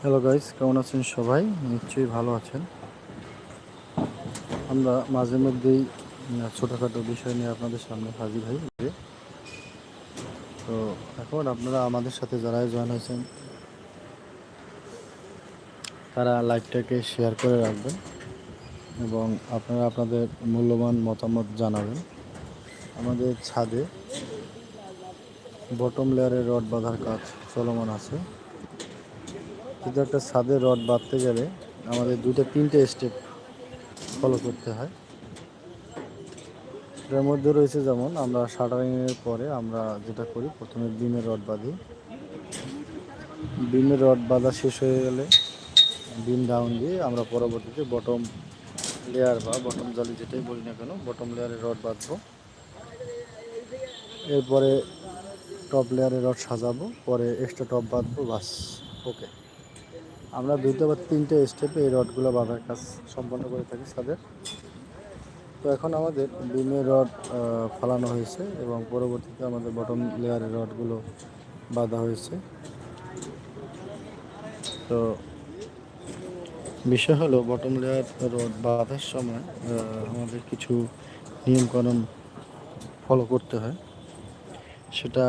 Hello guys কেমন আছেন সবাই? নিশ্চয়ই ভালো আছেন। আমরা মাঝে মধ্যেই ছোটোখাটো বিষয় নিয়ে আপনাদের সামনে হাজির হই। তো এখন আপনারা আমাদের সাথে যারা জয়েন হয়েছেন, তারা লাইভটাকে শেয়ার করে রাখবেন এবং আপনারা আপনাদের মূল্যবান মতামত জানাবেন। আমাদের ছাদে বটম লেয়ারের রড বাঁধার কাজ চলমান আছে। কিন্তু একটা ছাদের রড বাঁধতে গেলে আমাদের দুটো তিনটে স্টেপ ফলো করতে হয়। এর মধ্যে রয়েছে যেমন আমরা শাটারিংয়ের পরে আমরা যেটা করি, প্রথমে বিমের রড বাঁধি। বিমের রড বাঁধা শেষ হয়ে গেলে বিম ডাউন দিয়ে আমরা পরবর্তীতে বটম লেয়ার বা বটম জালি যেটাই বলি না কেন বটম লেয়ারের রড বাঁধবো। এরপরে টপ লেয়ারে রড সাজাবো, পরে এক্সট্রা টপ বাঁধবো বাস ওকে আমরা দুটো বা তিনটে স্টেপে এই রডগুলো বাঁধার কাজ সম্পন্ন করে থাকি তাদের তো এখন আমাদের বিমের রড ফালানো হয়েছে এবং পরবর্তীতে আমাদের বটম লেয়ারের রডগুলো বাঁধা হয়েছে। তো বিষয় হলো বটম লেয়ার রড বাঁধার সময় আমাদের কিছু নিয়মকানুন ফলো করতে হয়। সেটা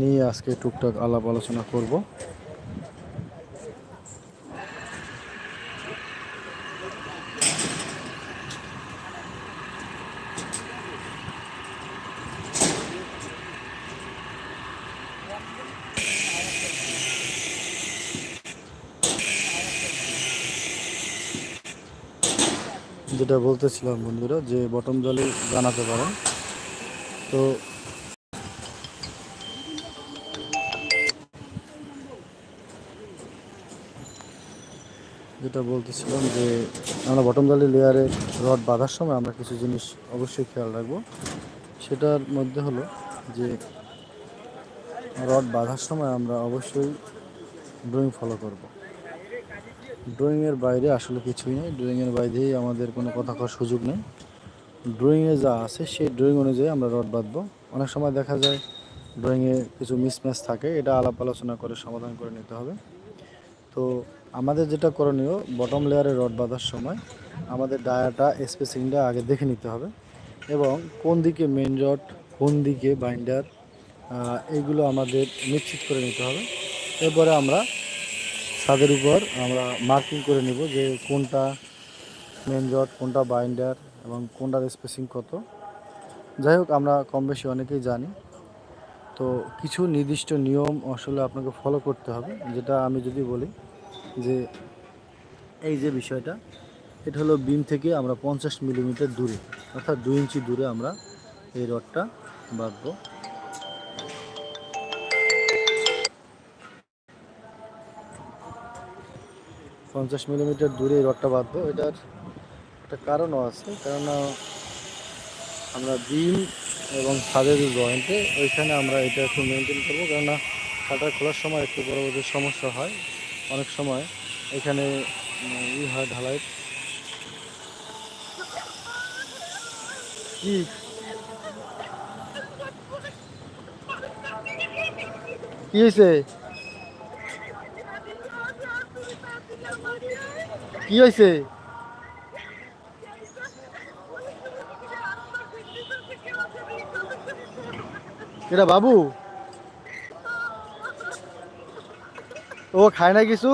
নিয়ে আজকে টুকটাক আলাপ আলোচনা করব। যেটা বলতেছিলাম বন্ধুরা, যে বটম জলে জানাতে পারেন। তো যেটা বলতেছিলাম যে আমরা বটম জালি লেয়ারে রড বাঁধার সময় আমরা কিছু জিনিস অবশ্যই খেয়াল রাখব। সেটার মধ্যে হলো যে রড বাঁধার সময় আমরা অবশ্যই ড্রয়িং ফলো করব। ড্রয়িংয়ের বাইরে আসলে কিছুই নেই। ড্রয়িংয়ের বাইরেই আমাদের কোনো কথা কওয়ার সুযোগ নেই। ড্রয়িংয়ে যা আছে সেই ড্রয়িং অনুযায়ী আমরা রড বাঁধবো। অনেক সময় দেখা যায় ড্রয়িংয়ে কিছু মিসম্যাচ থাকে। এটা আলাপ আলোচনা করে সমাধান করে নিতে হবে। তো আমাদের যেটা করণীয় বটম লেয়ারে রড বাঁধার সময় আমাদের ডায়াটা স্পেসিংটা আগে দেখে নিতে হবে এবং কোন দিকে মেন রড কোন দিকে বাইন্ডার এইগুলো আমাদের নিশ্চিত করে নিতে হবে। এরপরে আমরা ছাদের উপর আমরা মার্কিং করে নিব যে কোনটা মেন রড কোনটা বাইন্ডার এবং কোনটার স্পেসিং কত। যাই হোক, আমরা কম বেশি অনেকেই জানি। তো কিছু নির্দিষ্ট নিয়ম আসলে আপনাকে ফলো করতে হবে, যেটা আমি যদি বলি যে এই যে বিষয়টা, এটা হলো বিম থেকে আমরা পঞ্চাশ মিলিমিটার দূরে, অর্থাৎ দুই ইঞ্চি দূরে আমরা এই রডটা বাঁধবো। পঞ্চাশ মিলিমিটার দূরে এই রডটা বাঁধবো। এটার একটা কারণও আছে, কেননা আমরা বিম এবং ছাদের জয়েন্টে ওইখানে আমরা এটা একটু মেনটেন করব, কেননা খাটা খোলার সময় একটু বড় বড় সমস্যা হয়। অনেক সময় এখানে ই হয় ঢালাই। কি? হয়েছে কি হয়েছে এটা বাবু? ও খায় না কিছু?